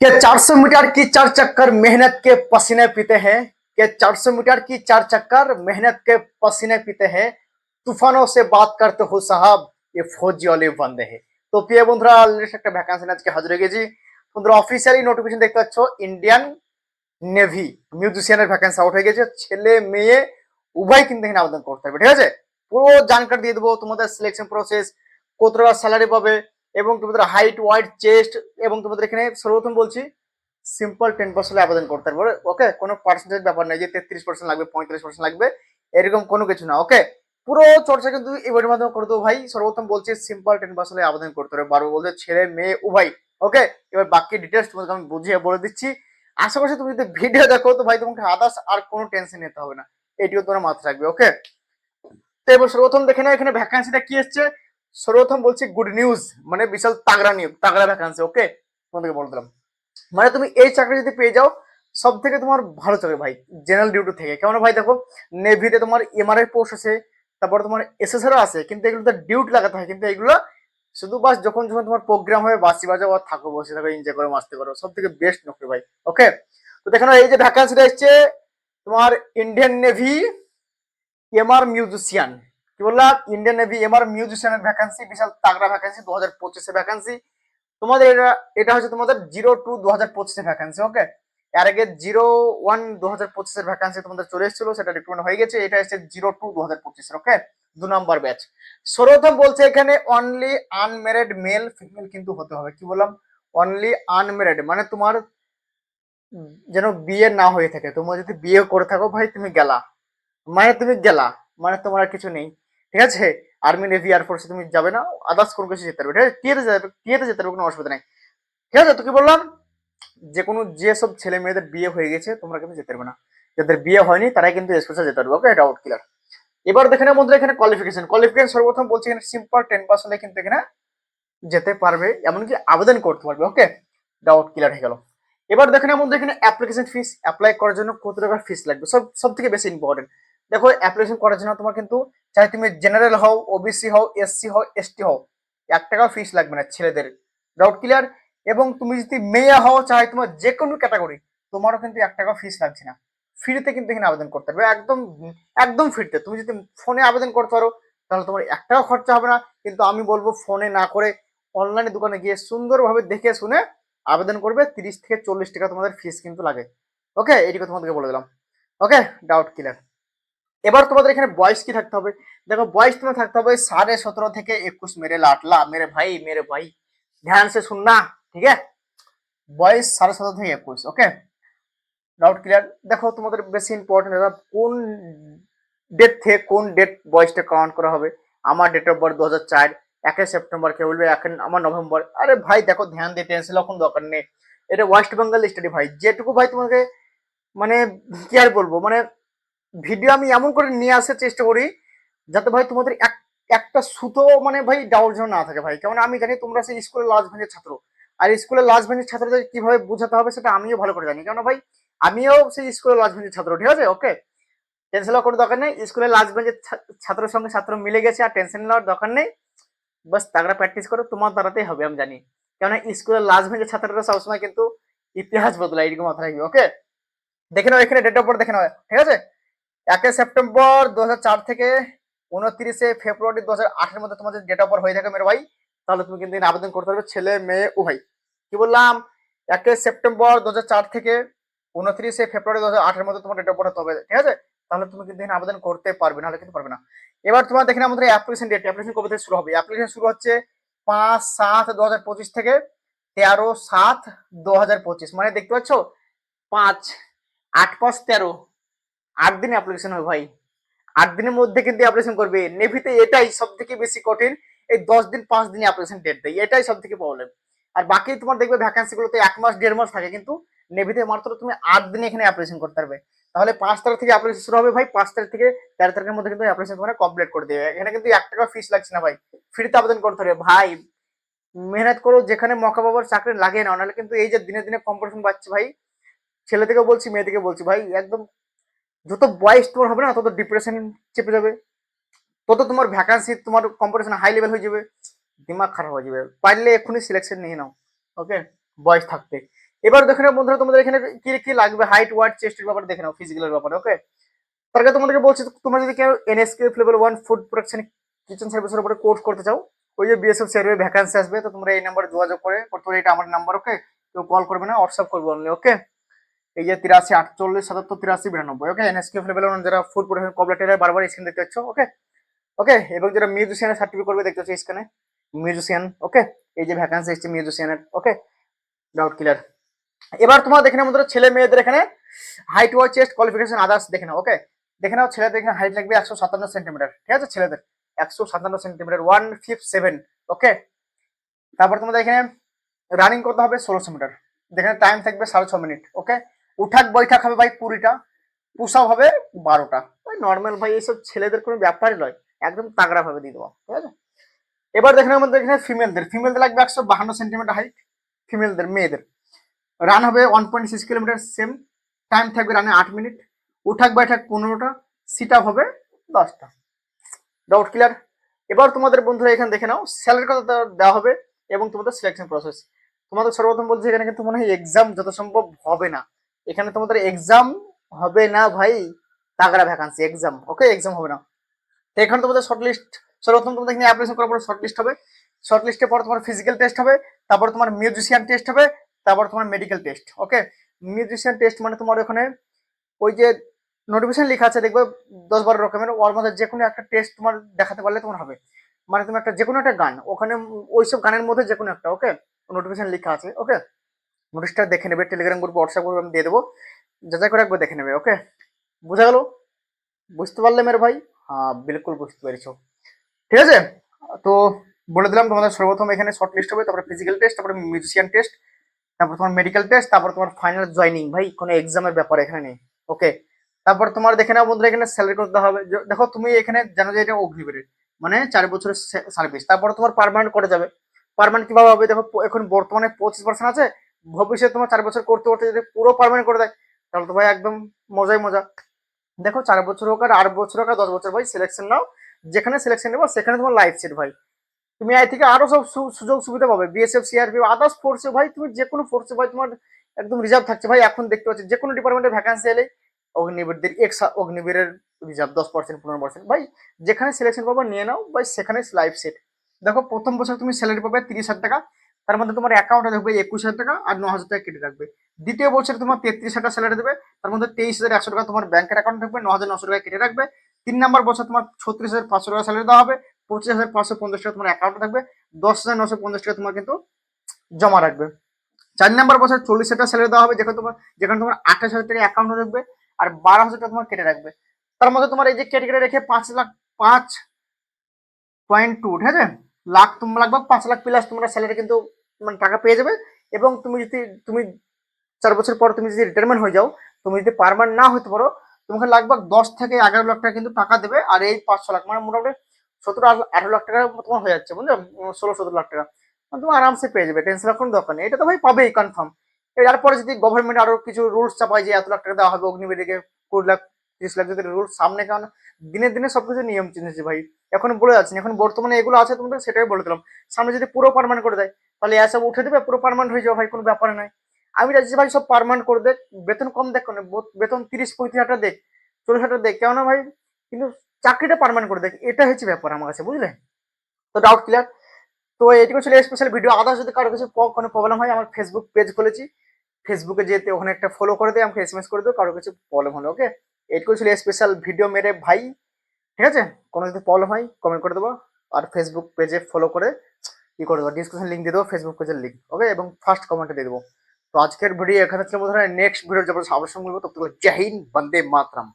क्या 400 मीटर की चार चक्कर मेहनत के पसीने पीते हैं क्या 400 मीटर की चार चक्कर मेहनत के पसीने पीते हैं তুফানো সে বাত করতে হো সাহাব এ ফৌজি অলি বন্ধে হে তো প্রিয় বন্ধুরা লেটেস্ট একটা ভ্যাকান্সি আজকে হাজির হয়ে গেছি বন্ধুরা অফিসিয়ালি নোটিফিকেশন দেখতে পাচ্ছ ইন্ডিয়ান নেভি মিউজিশিয়ানের ভ্যাকান্সি আউট হয়ে গেছে ছেলে মেয়ে উভয় কিন্তু এখানে আবেদন করতে হবে ঠিক আছে পুরো জানকারি দিয়ে দেবো তোমাদের সিলেকশন প্রসেস কত টাকা স্যালারি পাবে এবং তোমাদের হাইট ওয়াইট চেস্ট এবং তোমাদের এখানে সর্বপ্রথম বলছি সিম্পল টেন পার্সেন্ট আবেদন করতে পারবে। ওকে কোনো পার্সেন্টেজ ব্যাপার নেই যে তেত্রিশ পার্সেন্ট লাগবে, পঁয়ত্রিশ পার্সেন্ট লাগবে, এরকম কোনো কিছু না। ওকে পুরো চর্চা কিন্তু এই বইয়ের মাধ্যমে করে দেবো ভাই। সর্বপ্রথম বলছি সিম্পল টেন পার্সেন্ট আবেদন করতে হবে বারবার বলছে, ছেলে, মেয়ে, উভয়। ওকে এবার বাকি ডিটেলস তোমাকে আমি বুঝিয়ে বলে দিচ্ছি। আশা করছি তুমি যদি ভিডিও দেখো, তো ভাই তোমাকে আদার্স আর কোনো টেনশন নিতে হবে না। এটিও তোমার মাথায় রাখবে। ওকে তো এবার সর্বপ্রথম দেখে নাও, এখানে ভ্যাকান্সিটা কি এসছে? সর্বপ্রথম বলছি গুড নিউজ মানে বিশাল তাগড়া নিয়োগ তাগড়া ভ্যাকান্সি ওকে তোমাদেরকে বলে দিলাম। মানে তুমি এই চাকরি যদি পেয়ে যাও সব থেকে তোমার ভালো চাকরি ভাই জেনারেল ডিউটি থেকে। কেমন ভাই দেখো নেভিতে তোমার এমআরআই পোস্ট আছে, তারপর তোমার এসএসআরও আছে, কিন্তু এগুলোতে ডিউটি লাগাতে হয়, কিন্তু এগুলো শুধু বাস যখন যখন তোমার প্রোগ্রাম হবে, বাসি বাজাও আর থাকো, বসে থাকো এনজয় করো, মাস্তি করো সব থেকে বেস্ট নকরি ভাই ওকে তো দেখো এই যে ভ্যাকান্সিটা এসছে, তোমার ইন্ডিয়ান নেভি এমআর মিউজিশিয়ান কি বললাম ইন্ডিয়ান নেভি এমআর মিউজিশিয়ানের ভ্যাকান্সি বিশাল তাগড়া ভ্যাকান্সি দু হাজার পঁচিশে ভ্যাকান্সি তোমাদের এটা এটা হচ্ছে তোমাদের জিরো টু দু হাজার পঁচিশে ভ্যাকান্সি ওকে এর আগে জিরো ওয়ান দু হাজার পঁচিশের ভ্যাকান্সি তোমাদের চলে এসেছিল, সেটা রিক্রুটমেন্ট হয়ে গেছে, এটা এসেছে জিরো টু দু হাজার পঁচিশের ওকে দু নম্বর ব্যাচ সর্বপ্রথম বলছে এখানে অনলি আনমেরিড মেল ফিমেল কিন্তু হতে হবে। কি বললাম? অনলি আনমেরিড মানে তোমার যেন বিয়ে না হয়ে থাকে। তোমরা যদি বিয়ে করে থাকো, ভাই, তুমি গেলা। মানে তুমি গেলা মানে তোমার আর কিছু নেই। ঠিক আছে? আর্মি নেভি এয়ারফোর্সে তুমি যাবে না আদার্স কোনো কিছু যেতে পারবে, ঠিক আছে? টিয়েতে টিয়েতে যেতে পারবে, কোনো অসুবিধা নেই। ঠিক আছে, তো কি বললাম? যে কোনো যেসব ছেলে মেয়েদের বিয়ে হয়ে গেছে, তোমরা কিন্তু যেতে পারবে না। যাদের বিয়ে হয়নি, তারাই কিন্তু স্পেশাল যেতে পারবে ওকে এটা আউট ক্লিয়ার এবার দেখে নেব বন্ধুরা, এখানে কোয়ালিফিকেশন কোয়ালিফিকেশন সর্বপ্রথম বলছি এখানে সিম্পল টেন পার্সেন্ট কিন্তু এখানে যেতে পারবে, এমনকি আবেদন করতে পারবে ওকে ডাউট ক্লিয়ার হয়ে গেল। এবার দেখে নেব বন্ধুরা, এখানে অ্যাপ্লিকেশন ফিস অ্যাপ্লাই করার জন্য কত টাকা ফিস লাগবে? সব সব থেকে বেশি ইম্পর্টেন্ট দেখো অ্যাপ্লিকেশন করার জন্য তোমার কিন্তু চাই তুমি জেনারেল হও ওবিসি হও এসসি হও এসটি হও। এক টাকাও ফিস লাগবে না ছেলেদের। ডাউট ক্লিয়ার এবং তুমি যদি মেয়ে হও, চাই তোমার যে কোনো ক্যাটাগরি তোমারও কিন্তু এক টাকাও ফিস লাগছে না। ফ্রিতে কিন্তু এখানে আবেদন করতে পারবে একদম একদম ফ্রিতে তুমি যদি ফোনে আবেদন করতে পারো, তাহলে তোমার এক টাকা খরচা হবে না। কিন্তু আমি বলব ফোনে না করে অনলাইনে দোকানে গিয়ে সুন্দরভাবে দেখে শুনে আবেদন করবে। তিরিশ থেকে চল্লিশ টাকা তোমাদের ফিস কিন্তু লাগে। ওকে এইটুকু তোমাদেরকে বলে দিলাম। ওকে ডাউট ক্লিয়ার এবার তোমাদের এখানে বয়স কি থাকতে হবে? দেখো বয়স তোমার থাকতে হবে সাড়ে সতেরো থেকে একুশ, মেরে লাটলা, মেরে ভাই মেরে ভাই। ধ্যান সে শুননা ঠিক আছে? বয়স সাড়ে সতেরো থেকে একুশ ওকে ডাউট ক্লিয়ার দেখো তোমাদের বেশি ইম্পর্টেন্ট কোন ডেট থেকে কোন ডেট বয়সটা কাউন্ট করা হবে? আমার ডেট অফ বার্থ দু হাজার চার, একে সেপ্টেম্বর কে বলবে এখন আমার নভেম্বর আরে ভাই, দেখো ধ্যান দিয়ে টেনশন এখন দরকার নেই। এটা ওয়েস্ট বেঙ্গল স্টাডি ভাই, যেটুকু ভাই তোমাকে মানে কি আর বলব? মানে ভিডিও আমি এমন করে নিয়ে আসার চেষ্টা করি যাতে ভাই তোমাদের এক, একটা সুতো মানে ভাই ডাউট যেন না থাকে ভাই। কেমন আমি জানি তোমরা সেই স্কুলের লাস্ট বেঞ্চের ছাত্র। আর স্কুলের লাস্ট বেঞ্চের ছাত্রদের কীভাবে বোঝাতে হবে সেটা আমিও ভালো করে জানি। কেন ভাই, আমিও সেই স্কুলের লাস্ট বেঞ্চের ছাত্র, ঠিক আছে? ওকে টেনশন নেওয়ার কোনো দরকার নেই। স্কুলের লাস্ট বেঞ্চের ছাত্রের সঙ্গে ছাত্র মিলে গেছে, আর টেনশন নেওয়ার দরকার নেই। বাস তাগড়া প্র্যাকটিস করো, তোমার দ্বারাতেই হবে আমি জানি। কেননা স্কুলের লাস্ট বেঞ্চের ছাত্ররা সবসময় কিন্তু ইতিহাস বদলায়, এরকম মাথায় রাখবে ওকে দেখে নাও এখানে ডেট অফ বার্থ দেখে নাও, ঠিক আছে? একে সেপ্টেম্বর দু হাজার চার থেকে উনত্রিশে ফেব্রুয়ারি দু হাজার মধ্যে তোমাদের ডেট অফ বার্থ হয়ে থাকে মেরে ভাই। তাহলে তুমি কিন্তু আবেদন করতে পারবে ছেলে, মেয়ে, উভয়। কি বললাম? একে সেপ্টেম্বর দু হাজার চার থেকে উনত্রিশে ফেব্রুয়ারি দু হাজার মধ্যে তোমার ডেট অফ বার্থ হবে, ঠিক আছে? তাহলে তুমি কিন্তু আবেদন করতে পারবে, নাহলে কিন্তু পারবে না। এবার তোমার দেখেন আমাদের অ্যাপ্লিকেশন ডেট অ্যাপ্লিকেশন কবে থেকে শুরু হবে? অ্যাপ্লিকেশন শুরু হচ্ছে পাঁচ সাত দু থেকে তেরো সাত দু মানে দেখতে পাচ্ছ? পাঁচ, আট পাঁচ তেরো। আট দিনে অ্যাপ্লিকেশন হবে ভাই। আট দিনের মধ্যে কিন্তু অ্যাপ্লিকেশন করবে। নেভিতে এটাই সব থেকে বেশি কঠিন। এই দশ দিন, পাঁচ দিনে অ্যাপ্লিকেশন ডেট দেয়। এটাই সব থেকে প্রবলেম আর বাকি তোমার দেখবে ভ্যাকান্সি গুলোতে এক মাস, দেড় মাস থাকে কিন্তু নেভিতে মাত্র তুমি আট দিনে এখানে অ্যাপ্লিকেশন করতে পারবে। তাহলে পাঁচ তারিখ থেকে অ্যাপ্লিকেশন শুরু হবে ভাই। পাঁচ তারিখ থেকে তেরো তারিখের মধ্যে কিন্তু অ্যাপ্লিকেশন তোমার কমপ্লিট করে দেবে। এখানে কিন্তু এক টাকা ফিস লাগছে না ভাই। ফ্রিতে আবেদন করতে হবে। ভাই, মেহনত করো, যেখানে মকা বাবার চাকরি লাগে না। নাহলে কিন্তু এই যে দিনে দিনে কম্পিটিশন বাড়ছে ভাই। ছেলে থেকে বলছি মেয়ে থেকে বলছি ভাই, একদম যত বয়স তোমার হবে না, তত ডিপ্রেশন চেপে যাবে। তত তোমার ভ্যাকান্সি তোমার কম্পিটিশন হাই লেভেল হয়ে যাবে। দিমাগ খারাপ হয়ে যাবে। পারলে এক্ষুনি সিলেকশন নিয়ে নাও ওকে বয়স থাকতে। এবার দেখে নাও বন্ধুরা, তোমাদের এখানে কি কি লাগবে? হাইট ওয়াইট চেস্টের ব্যাপারে দেখে নাও ফিজিক্যালের ব্যাপারে ওকে তার আগে তোমাদেরকে বলছি, তোমরা যদি কেউ NSK level one food production kitchen সার্ভিসের উপরে কোর্স করতে চাও, ওই যে বিএসএফ সার্ভে ভ্যাকান্সি আসবে, তো তোমরা এই নাম্বারে যোগাযোগ করে তোমরা এটা আমার নাম্বার ওকে কেউ কল করবে না হোয়াটসঅ্যাপ করবে অনলি ওকে এই যে তিরাশি, আটচল্লিশ, সাতাত্তর, তিরাশি, বিরানব্বই ওকে এনএসকে লেভেল যারা ফুড প্রোডাকশন কবলেটারে বারবার স্ক্রিন দেখতে পাচ্ছ ওকে ওকে এবং যারা মিউজিশিয়ানের সার্টিফিকেট করবে, দেখতে পাচ্ছ স্ক্রিনে মিউজিশিয়ান ওকে এই যে ভ্যাকান্সি এসছে মিউজিশিয়ানের ওকে ডাউট ক্লিয়ার এবার তোমার দেখে নাও ছেলে মেয়েদের এখানে হাইট ওয়ার চেস্ট কোয়ালিফিকেশন আদার্স দেখে নাও ওকে দেখে নাও, ছেলেদের এখানে হাইট লাগবে একশো সাতান্ন সেন্টিমিটার ঠিক আছে ছেলেদের? একশো সাতান্ন centimetre one fifty seven okay তারপর তোমাদের এখানে রানিং করতে হবে ষোলোশো মিটার যেখানে টাইম থাকবে সাড়ে ছ মিনিট ওকে উঠাক বৈঠাক হবে ভাই কুড়িটা, পুষাও হবে বারোটা। ওই নর্মাল ভাই এইসব ছেলেদের কোনো ব্যাপারই নয়, একদম তাগড়া ভাবে দিয়ে দেবো, ঠিক আছে? এবার দেখেন আমাদের এখানে ফিমেলদের ফিমেলদের লাগবে একশো বাহান্ন সেন্টিমিটার হাইট ফিমেলদের মেয়েদের। রান হবে one point six kilometre same time থাকবে রানে আট মিনিট উঠাক বৈঠাক পনেরোটা সিট আপ হবে দশটা। ডাউট ক্লিয়ার এবার তোমাদের বন্ধুরা এখানে দেখে নাও স্যালারি কত দেওয়া হবে এবং তোমাদের সিলেকশন প্রসেস তোমাদের সর্বপ্রথম বলছি, এখানে কিন্তু মনে হয় এক্সাম যত সম্ভব হবে না। এখানে তোমাদের এক্সাম হবে না ভাই, তাগড়া ভ্যাকান্সি এক্সাম ওকে এক্সাম হবে না। তো এখানে তোমাদের শর্ট লিস্ট সর্বপ্রথম তোমাদের এখানে অ্যাপ্লিকেশন করার পর শর্ট লিস্ট হবে। শর্ট লিস্টের পর তোমার ফিজিক্যাল টেস্ট হবে, তারপর তোমার মিউজিশিয়ান টেস্ট হবে, তারপর তোমার medical test okay musician test মানে তোমার ওখানে ওই যে নোটিফিকেশন লেখা আছে, দেখবে দশ বারো রকমের, ওর মধ্যে যে কোনো একটা টেস্ট তোমার দেখাতে পারলে তোমার হবে। মানে তুমি একটা যে কোনো একটা গান, ওখানে ওইসব গানের মধ্যে যে কোনো একটা ওকে নোটিফিকেশন লেখা আছে ওকে নোটিশটা দেখে নেবে টেলিগ্রাম গ্রুপ হোয়াটসঅ্যাপ গ্রুপ আমি দিয়ে দেবো। যাচাই করে একবার দেখে নেবে ওকে বুঝা গেল? বুঝতে পারলে মেরে ভাই? হ্যাঁ বিলকুল বুঝতে পেরেছ। ঠিক আছে? তো বলে দিলাম তোমাদের সর্বপ্রথম এখানে শর্ট লিস্ট হবে, তারপরে ফিজিক্যাল টেস্ট তারপরে মিউজিশিয়ান টেস্ট তারপর তোমার মেডিকেল টেস্ট তারপর তোমার ফাইনাল জয়নিং ভাই, কোনো এক্সামের ব্যাপার এখানে নেই ওকে তারপর তোমার দেখে নাও বন্ধুরা, এখানে স্যালারি করতে হবে। দেখো, তুমি এখানে জানো যে এটা অগ্নিবীরের মানে চার বছরের সার্ভিস তারপর তোমার পার্মানেন্ট করে যাবে? পার্মানেন্ট কীভাবে হবে? দেখো এখন বর্তমানে পঁচিশ পার্সেন্ট আছে ভবিষ্যতে তোমার চার বছর করতে করতে যদি পুরো পার্মানেন্ট করে দেয়, তাহলে তো ভাই একদম মজাই মজা। দেখো চার বছর হোক আর আট বছর হোক আর দশ বছর, ভাই সিলেকশন নাও। যেখানে সিলেকশন নেব, সেখানে তোমার লাইফ সেট ভাই। তুমি আই থেকে আরও সব সুযোগ সুবিধা পাবে। বিএসএফ সিআরপি আদার্স ফোর্সে ভাই, তুমি যে কোনো ফোর্সে ভাই, তোমার একদম রিজার্ভ থাকছে। ভাই, এখন দেখতে পাচ্ছি যে কোনো ডিপার্টমেন্টে ভ্যাকান্সি এলে অগ্নিবীরদের এক্স অগ্নিবীরের রিজার্ভ দশ পার্সেন্ট পনেরো পার্সেন্ট ভাই, যেখানে সিলেকশন পাবো, নিয়ে নাও, ভাই, সেখানে লাইফ সেট দেখো, প্রথম বছর তুমি স্যালারি পাবে তিরিশ হাজার টাকা। তার মধ্যে তোমার অ্যাকাউন্টে থাকবে একুশ হাজার টাকা আর ন হাজার টাকা কেটে রাখবে। দ্বিতীয় বছরে তোমার তেত্রিশ হাজার স্যালারি দেবে, তার মধ্যে তেইশ হাজার একশো টাকা তোমার ব্যাংকের অ্যাকাউন্ট থাকবে ন হাজার নশো টাকা কেটে রাখবে। তিন নম্বর বছর তোমার ছত্রিশ হাজার পাঁচশো টাকা স্যালারি দেওয়া হবে, পঁচিশ হাজার পাঁচশো পঞ্চাশ টাকা তোমার অ্যাকাউন্টে থাকবে, দশ হাজার নশো পঞ্চাশ টাকা তোমার কিন্তু জমা রাখবে। চার নম্বর বছর চল্লিশ হাজার স্যালারি দেওয়া হবে, যেখানে তোমার যেখানে তোমার আঠাশ হাজার টাকা অ্যাকাউন্টে থাকবে আর বারো হাজার টাকা তোমার কেটে রাখবে। তার মধ্যে তোমার এই যে কেটে কেটে রেখে পাঁচ লাখ, পাঁচ পয়েন্ট টু ঠিক আছে? লাখ তোমার লাগবে, পাঁচ লাখ প্লাস তোমরা স্যালারি কিন্তু মানে টাকা পেয়ে যাবে। এবং তুমি যদি, তুমি চার বছর পর তুমি যদি রিটায়ারমেন্ট হয়ে যাও, তুমি যদি পারমানেন্ট না হতে পারো, তোমাকে লাগবে দশ থেকে এগারো লাখ টাকা কিন্তু টাকা দেবে। আর এই পাঁচশো লাখ মানে মোটামুটি সতেরো আঠারো লাখ টাকা তোমার হয়ে যাচ্ছে, বুঝলে? ষোলো সতেরো লাখ টাকা। মানে তুমি আরামসে পেয়ে যাবে টেনশন কোনো দরকার নেই। এটা তো ভাই পাবেই কনফার্ম এরপরে যদি গভর্নমেন্ট আরও কিছু রুলস চাপায় যে এত লাখ টাকা দেওয়া হবে অগ্নিবীরকে কুড়ি লাখ তিরিশ লাখ যদি সামনে কারণ দিনে দিনে সবকিছু নিয়ম চেঞ্জ ভাই। এখন বলে যাচ্ছি এখন বর্তমানে এগুলো আছে তোমাদের, সেটাই বলে দিলাম। সামনে যদি পুরো পারমানেন্ট করে দেয়, তাহলে এসব উঠে দেবে, পুরো পারমানেন্ট হয়ে যাবে ভাই, কোনো ব্যাপার নয়। আমি চাইছি ভাই সব পারমানেন্ট করে দেখ, বেতন কম দেখ বেতন তিরিশ, পঁয়ত্রিশ হাজার দেখ, চল্লিশ হাজার দেখ, কেননা ভাই, কিন্তু চাকরিটা পারমানেন্ট করে দেখ, এটা হচ্ছে ব্যাপার আমার কাছে, বুঝলে? তো ডাউট ক্লিয়ার তো এটুকু ছিল স্পেশাল ভিডিও আদার্স যদি কারও কিছু কোনো প্রবলেম হয়, আমার ফেসবুক পেজ খুলেছি। ফেসবুকে যেতে ওখানে একটা ফলো করে দিয়ে আমাকে এসএমএস করে দিও, কারও কিছু প্রবলেম হলে ওকে এটুকু ছিল স্পেশাল ভিডিও মেরে ভাই, ঠিক আছে? কোনো যদি প্রবলেম হয় কমেন্ট করে দেবো। আর ফেসবুক পেজে ফলো করে ই করে দেবো। ডিসক্রিপশন লিঙ্ক দিয়ে দেবো ফেসবুক পেজের লিঙ্ক ওকে এবং ফার্স্ট কমেন্টে দিয়ে দেবো। তো আজকের ভিডিও এখানে ছিল বোধ হয় নেক্সট ভিডিও যাব সঙ্গে বলব তবে জয় হিন্দ, বন্দে মাতরম।